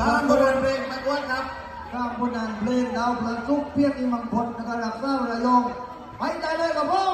ทางบริเวณเพลงตะกวนครับข้ามคนอ่านเพลงดาวประสุกเพียรอิมังพลนะครับรักษาระยองไปใจเลยกับพ่อ